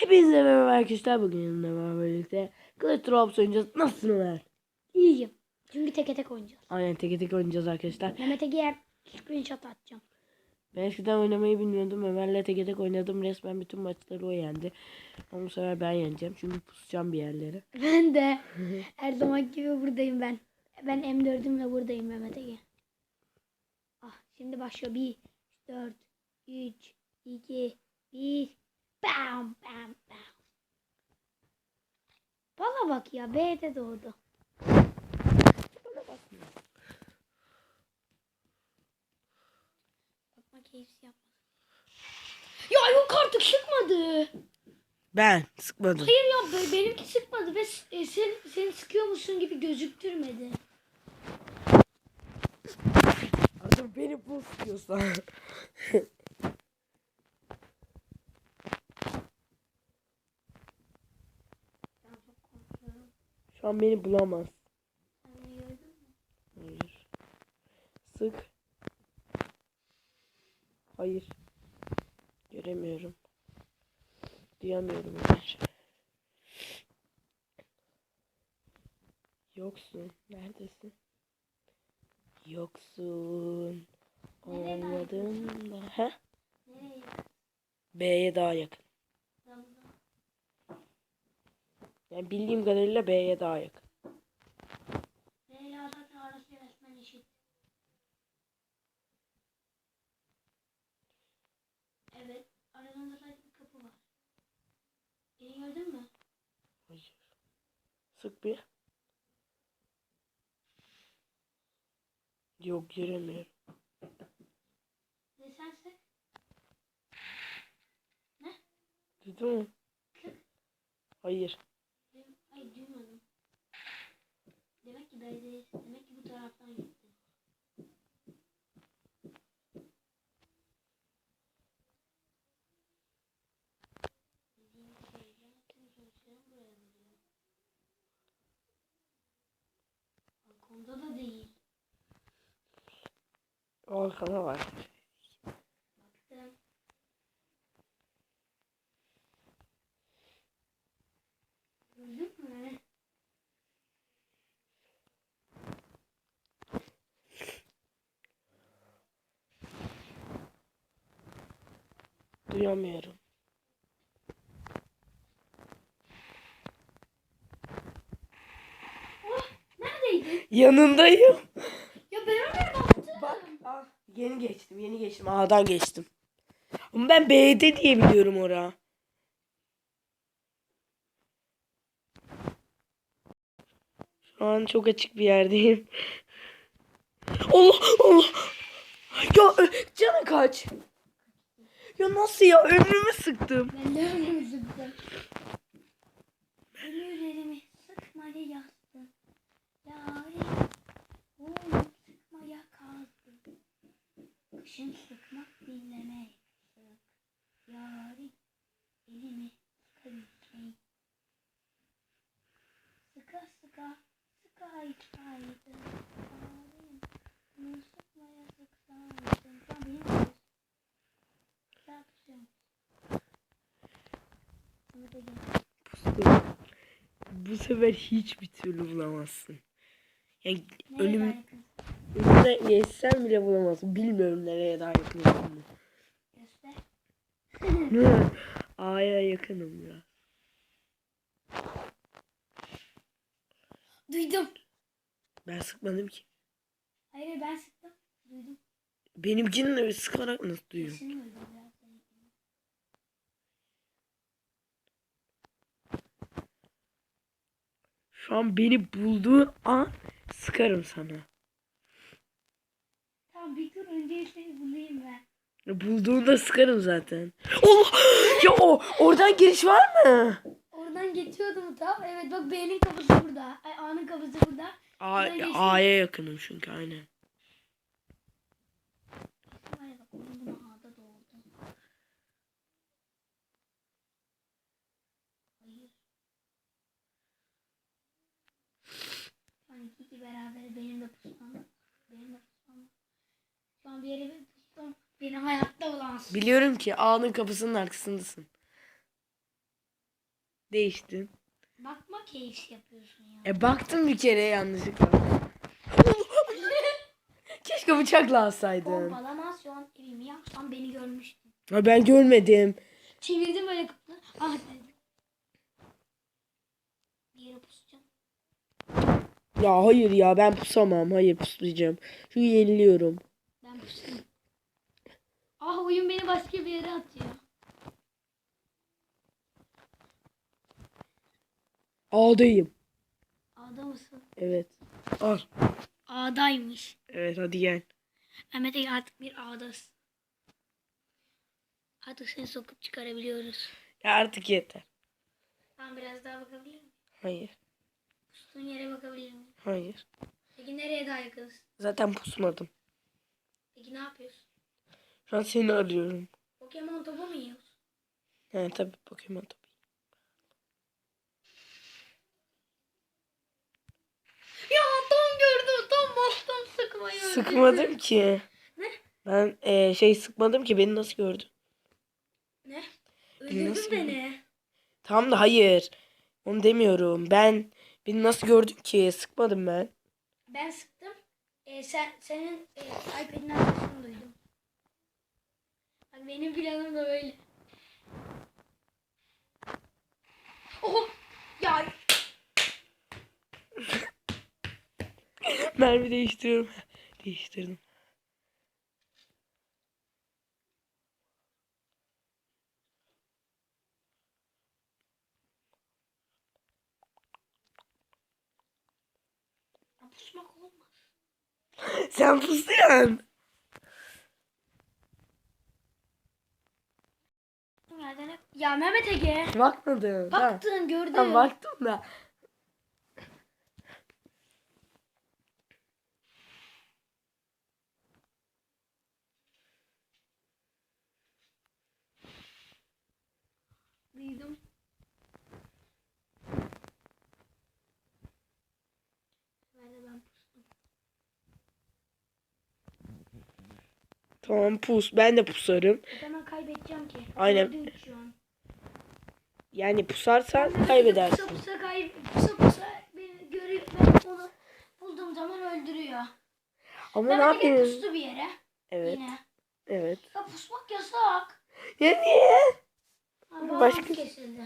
Hepinize merhaba arkadaşlar. Bugün yanımda birlikte Clash Drops oynayacağız. Nasılsın Ömer? İyiyim. Çünkü teke tek oynayacağız. Aynen tek tek oynayacağız arkadaşlar. Mehmet'e giyer screenshot atacağım. Ben eskiden oynamayı bilmiyordum. Ömer'le tek tek oynadım. Resmen bütün maçları o yendi. Ama bu sefer ben yeneceğim. Çünkü pusacağım bir yerlere. Ben de her zaman gibi buradayım ben. Ben M4'ümle buradayım Mehmet Ege. Ah şimdi başlıyor. 1, 4, 3, 2, 1. Bam bam bam. Valla bak ya B'de doğdu. Bakma keyifsi yapmadı. Ya yok artık sıkmadı. Ben sıkmadım. Hayır ya be- benimki sıkmadı ve s- e, sen, seni sıkıyormuşsun gibi gözüktürmedi. Adam beni bu sıkıyorsa. Ben çok korkuyorum. An beni bulamaz. Hayır. Sık. Hayır. Göremiyorum. Duyamıyorum Ömer. Yoksun. Neredesin? Yoksun. Olmadın da. He? Nereye? B'ye daha yakın. Ben burada. Yani bildiğim kadarıyla B'ye daha yakın. Evet. Sadece bir kapı var. Beni gördün mü? Hayır. Sık bir. Yok göremiyorum. Ne sen sık? Duydun mu? Hayır. Ki B'deyiz. Demek ki bu taraftan gitti. Dediğim şeyler tüm sonuçlarım buraya gidiyor. Balkonda da değil. Arkada var. Baktım. Gördün mü? Duyamıyorum. Oh, neredeydin? Yanındayım. Ya ben oraya baktım. Bak. ah, Yeni geçtim. Yeni geçtim. A'dan geçtim. Ama ben B'de diye biliyorum ora. Şu an çok açık bir yerdeyim. Allah Allah. Ya canı kaç. Ya nasıl ya ömrümü sıktım. Ben de önümü sıktım. Beni üzerimi sıkmaya yastın. Yâri oğlum sıkmaya kalktın. Kışın sıkmak dinlemek sık. Yâri elimi sıkabilmek. Sıka sıka sıkaydı. Yârim bunu sıkmaya sıksaydın. Şu an benim de Güzel tutuyorum. Sana da gel. Bu sefer hiçbir türlü bulamazsın. Yani Nereye yakın? önüne geçsen bile bulamazsın. Bilmiyorum nereye daha yakın olduğunu. Göster. A'ya yakınım biraz. Duydum. Ben sıkmadım ki. Hayır ben sıktım. Duydum. Benimkini de sıkarak nasıl duyuyorum? Sesini duydum biraz. Şu an beni bulduğu an sıkarım sana. Tamam bir tur önce seni bulayım ben. Bulduğunda sıkarım zaten. Allah! Ya o oradan giriş var mı? Oradan geçiyordum tam. Evet bak B'nin kapısı burada. A'nın kapısı burada. A. A'ya yakınım çünkü aynen. Ay bak onun bunu A'da doğdu. Hayır. Şu an ikisi beraber benim de pusmam. Benim de pusmam. Şu an bir yere bir pustum. Beni hayatta bulamazsın. Biliyorum ki A'nın kapısının arkasındasın. Değiştin. Bakma keyif yapıyorsun ya. E baktım bir kere yanlışlıkla. Keşke bıçakla alsaydın. Pompalamasyon evimi yapsam beni görmüştün. Ha, ben görmedim. Çevirdim böyle kapını. Ah dedim. Bir yere pusacağım. Ya hayır ya ben pusamam. Hayır puslayacağım. Çünkü yeniliyorum. Ben pustum. Ah oyun beni başka bir yere atıyor. A'dayım. A'da mısın? Evet. Al. A'daymış. Evet hadi gel. Mehmet Ege artık bir A'dasın. Artık seni sokup çıkarabiliyoruz. Ya artık yeter. Ben biraz daha bakabilir miyim? Hayır. Pustuğun yere bakabilir miyim? Hayır. Peki nereye daha yakınsın? Zaten pusmadım. Peki ne yapıyorsun? Şu an seni arıyorum. Pokemon topu mu yiyorsun? He tabii Pokemon tabii. Ya tam gördüm. Tam bastım sıkmayı. Sıkmadım ki. Ne? Ben e, şey sıkmadım ki beni nasıl gördün? Ne? Nasıl Öldürdün beni. Tamam da hayır. Onu demiyorum. Ben beni nasıl gördün ki? Sıkmadım ben. Ben sıktım. Ee, sen senin e, iPad'in arkasını duydum. Bak benim planım da böyle. Oho! Ya Mermi değiştiriyorum. Değiştirdim. ya pusmak olmaz. Sen pusuyorsun. Nereden. Ya Mehmet Ege. Bakmadım. Baktın gördün. Tamam baktım da. Duydum. Ben de ben pustum. Tamam pus. Ben de pusarım. O zaman kaybedeceğim ki. Aynen. Yani pusarsan Pusa kaybedersin. pusa kay pusa pusa beni görüp ben onu bulduğum zaman öldürüyor. Ama Ben ne yapayım? pustu bir yere. Evet. Yine. Evet. Ya pusmak yasak. Ya niye? Ha, Başka- kesildi.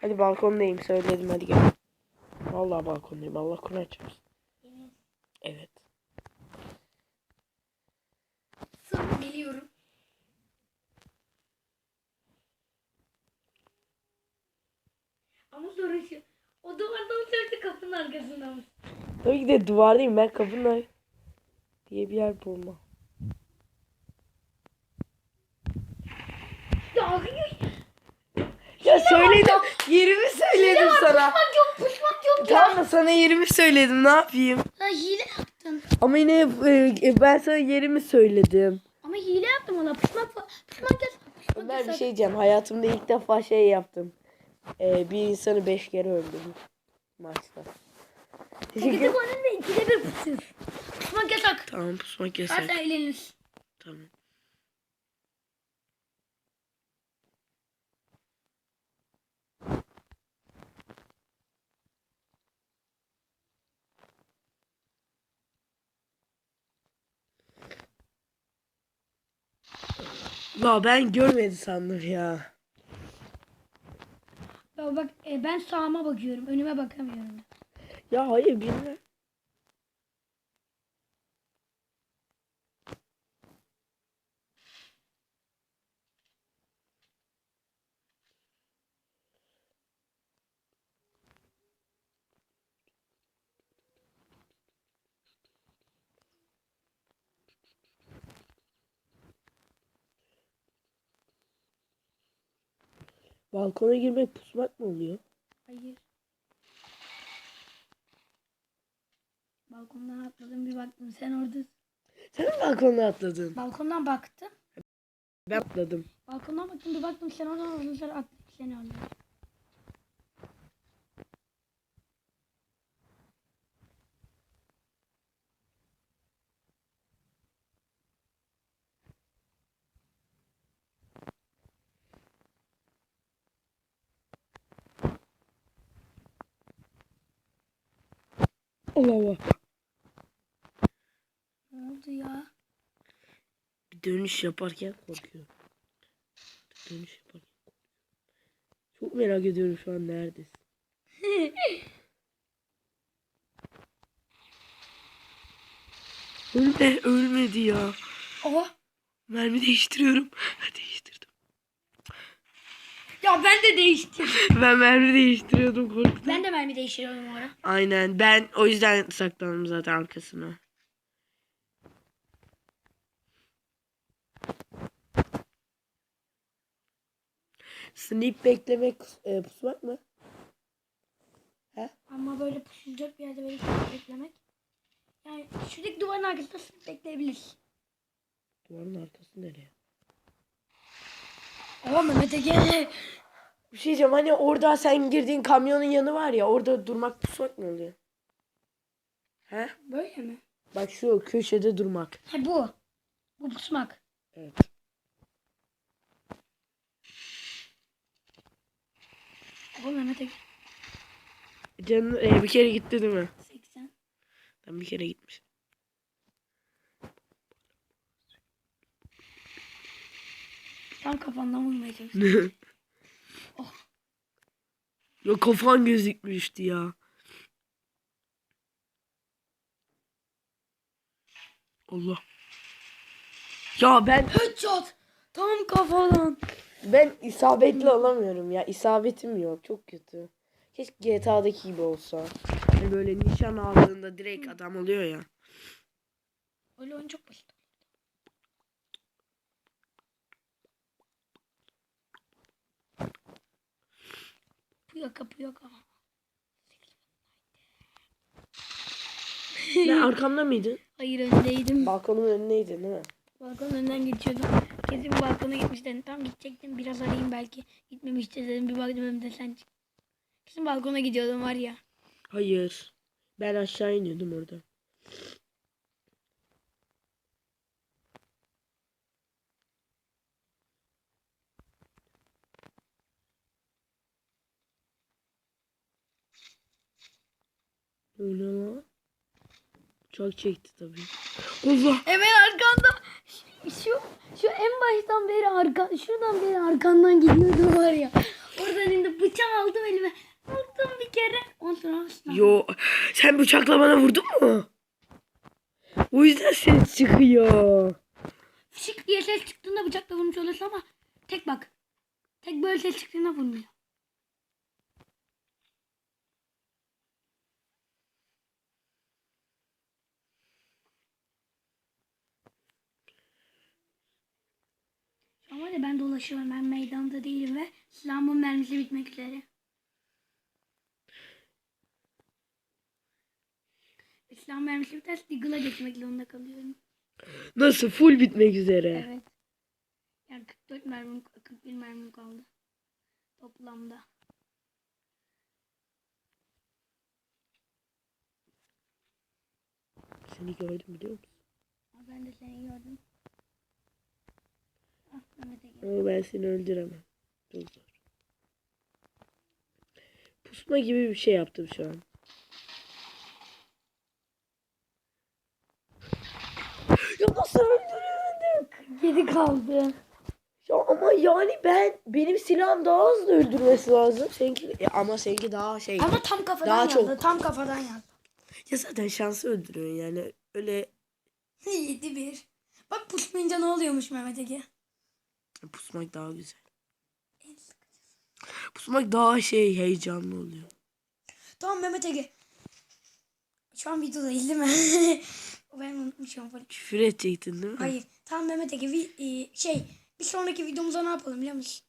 Hadi balkondayım söyledim hadi gel. Vallahi balkondayım. Allah Kur'an çarpsın. Evet. Sırf geliyorum. Ama sorun şu. O duvardan sürekli kapının arkasında mı? Tabii ki de duvardayım. Ben kapının diye bir yer bulma. Ya Ya söyledim. Yerimi söyledim sana. pusmak yok pusmak yok ya. Tamam da sana yerimi söyledim. Ne yapayım? Sen hile yaptın. Ama yine e, ben sana yerimi söyledim. Ama hile yaptım ona. Pusmak pusmak yasak. Pusmak Ömer bir yasak. şey diyeceğim. Hayatımda ilk defa şey yaptım. E, bir insanı beş kere öldürdüm. Maçta. Teşekkür Gidip onun da ikide bir pusuyor. Pusmak yasak. Tamam pusmak yasak. Varsa eğlenir. Tamam. La ben görmedi sandım ya. Ya bak e, ben sağıma bakıyorum. Önüme bakamıyorum. Ya hayır bilmem. Balkona girmek pusmak mı oluyor? Hayır. Balkondan atladım bir baktım sen oradasın. Sen mi balkona atladın? Balkondan baktım. Ben atladım. Balkondan baktım bir baktım sen oradan oradan atladım seni öldürdüm. Allah Allah. Ne oldu ya? Bir dönüş yaparken korkuyorum. Bir dönüş yaparken korkuyorum. Çok merak ediyorum şu an neredesin. Ölme, ölmedi ya. Oha. Mermi değiştiriyorum. Değiştirdim. Ya ben de değiştim. Ben mermi değiştiriyordum korktum. ben de mermi değiştiriyorum o ara. Aynen ben o yüzden saklandım zaten arkasına. Snip beklemek e, pusmak mı? Ama böyle pusulacak bir yerde böyle beklemek. Yani şuradaki duvarın arkasında sınıf bekleyebiliriz. Duvarın arkası nereye? Oha Mehmet Ege. Bir şey diyeceğim hani orada sen girdiğin kamyonun yanı var ya orada durmak pusmak mı oluyor? He? Böyle mi? Bak şu köşede durmak. He bu. Bu pusmak. Evet. Oha Mehmet Ege. Canın e, bir kere gitti değil mi? 80. Ben bir kere gitmişim. Tam kafandan vurmaya çalıştım. Oh. Ya kafan gözükmüştü ya. Allah. Ya ben Headshot. Tam kafadan. ben isabetli alamıyorum ya. İsabetim yok. Çok kötü. Keşke GTA'daki gibi olsa. Hani böyle nişan aldığında direkt adam oluyor ya. Öyle oyun çok basit. Puyaka puyaka. Ben arkamda mıydın? Hayır öndeydim. Balkonun önündeydin değil mi? Balkonun önünden geçiyordum. Kesin balkona gitmiş dedim. Tam gidecektim. Biraz arayayım belki. Gitmemişti dedim. Bir baktım önümde sen çık. Kesin balkona gidiyordum var ya. Hayır. Ben aşağı iniyordum orada. Ne lan? Uçak çekti tabii. Allah! Hemen arkanda. Şu şu en baştan beri arka şuradan beri arkandan gidiyordum var ya. Oradan indi bıçak aldım elime. Vurdum bir kere. Ondan sonra. Yo, sen bıçakla bana vurdun mu? O yüzden ses çıkıyor. Fışık diye ses çıktığında bıçakla vurmuş olursun ama tek bak. Tek böyle ses çıktığında vurmuyor. Ben dolaşıyorum. Ben meydanda değilim ve silahımın mermisi bitmek üzere. Silah mermisi biterse Deagle'a geçmek zorunda kalıyorum. Nasıl? Full bitmek üzere. Evet. Yani 44 mermim, 41 mermim kaldı. Toplamda. Seni gördüm biliyor musun? Ben de seni gördüm. Ama ben seni öldüremem. Çok zor. Pusma gibi bir şey yaptım şu an. Ya nasıl öldüremedim? 7 kaldı. Ya ama yani ben benim silahım daha hızlı öldürmesi lazım. Seninki e, ama seninki daha şey. Ama tam kafadan Daha yazdı. çok. Tam kafadan yazdı. Ya zaten şansı öldürüyor yani. Öyle 7-1. Bak pusmayınca ne oluyormuş Mehmet Ege? Pusmak daha güzel. Pusmak daha şey heyecanlı oluyor. Tamam Mehmet Ege. Şu an videodayız değil mi? ben unutmuşum. Küfür edecektin değil mi? Hayır. Tamam Mehmet Ege. vi- e, şey bir sonraki videomuza ne yapalım biliyor musun?